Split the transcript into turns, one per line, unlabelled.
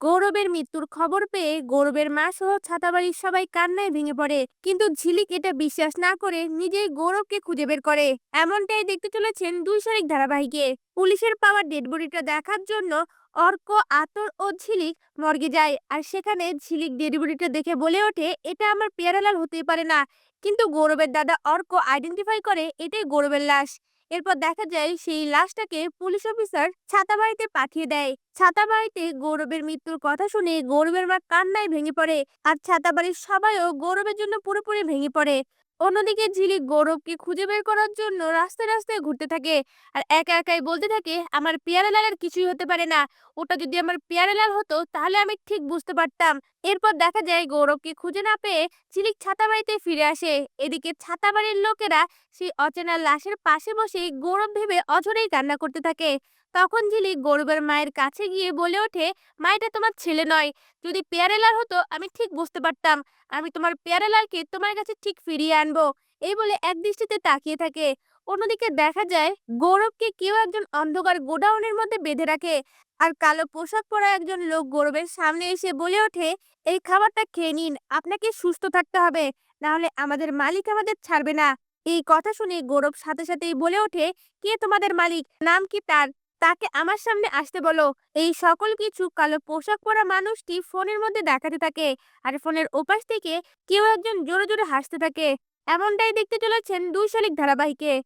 গৌরবের মৃত্যুর খবর পেয়ে গৌরবের মা সহ ছাতাবাড়ির সবাই কান্নায় ভেঙে পড়ে। কিন্তু ঝিলিক এটা বিশ্বাস না করে নিজেই গৌরবকে খুঁজে বের করে। এমনটাই দেখতে চলেছেন দুই শারিক ধারাবাহিকে। পুলিশের পাওয়া ডেড বডিটা দেখার জন্য অর্ক, আতর ও ঝিলিক মর্গে যায়। আর সেখানে ঝিলিক ডেড বডিটা দেখে বলে ওঠে, এটা আমার পেয়ারালাল হতেই পারে না। কিন্তু গৌরবের দাদা অর্ক আইডেন্টিফাই করে, এটাই গৌরবের লাশ। এরপর দেখা যায় সেই লাশটাকে পুলিশ অফিসার ছাতাবাড়িতে পাঠিয়ে দেয়। ছাতাবাড়িতে গৌরবের মৃত্যুর কথা শুনে গৌরবের মা কান্নায় ভেঙে পড়ে আর ছাতাবাড়ির সবাইও গৌরবের জন্য পুরোপুরি ভেঙে পড়ে। অন্যদিকে ঝিলিক গৌরবকে খুঁজে বের করার জন্য রাস্তায় রাস্তায় ঘুরতে থাকে। আর একা একাই বলতে থাকে, আমার পেয়ারা লালের কিছুই হতে পারে না। ওটা যদি আমার পেয়ারা লাল হতো, তাহলে আমি ঠিক বুঝতে পারতাম। এরপর দেখা যায় গৌরবকে খুঁজে না পেয়ে ঝিলিক ছাতাবাড়িতে ফিরে আসে। এদিকে ছাতাবাড়ির লোকেরা সেই অচেনা লাশের পাশে বসে গৌরব ভেবে অঝরেই কান্না করতে থাকে। তখন ঝিলিক গৌরবের মায়ের কাছে গিয়ে বলে ওঠে, মা, এটা তোমার ছেলে নয়। যদি পেয়ারেলাল হতো, আমি ঠিক বুঝতে পারতাম। আমি তোমার পেয়ারেলালকে তোমার কাছে ঠিক ফিরিয়ে আনব। এই বলে এক দৃষ্টিতে তাকিয়ে থাকে। অন্যদিকে দেখা যায়, গৌরবকে কেউ একজন অন্ধকার গোডাউনের মধ্যে বেঁধে রাখে আর কালো পোশাক পরা একজন লোক গৌরবের সামনে এসে বলে ওঠে, এই খাবারটা খেয়ে নিন, আপনাকে সুস্থ থাকতে হবে। নাহলে আমাদের মালিক আমাদের ছাড়বে না। এই কথা শুনে গৌরব সাথে সাথেই বলে ওঠে, কে তোমাদের মালিক? নাম কি তার? তাকে আমার সামনে আসতে বলো। এই সকল কিছু কালো পোশাক পরা মানুষটি ফোনের মধ্যে দেখাতে থাকে আর ফোনের ওপাশ থেকে কেউ একজন জোরে জোরে হাসতে থাকে। এমনটাই দেখতে চলেছেন দুই শালিক ধারাবাহিকে।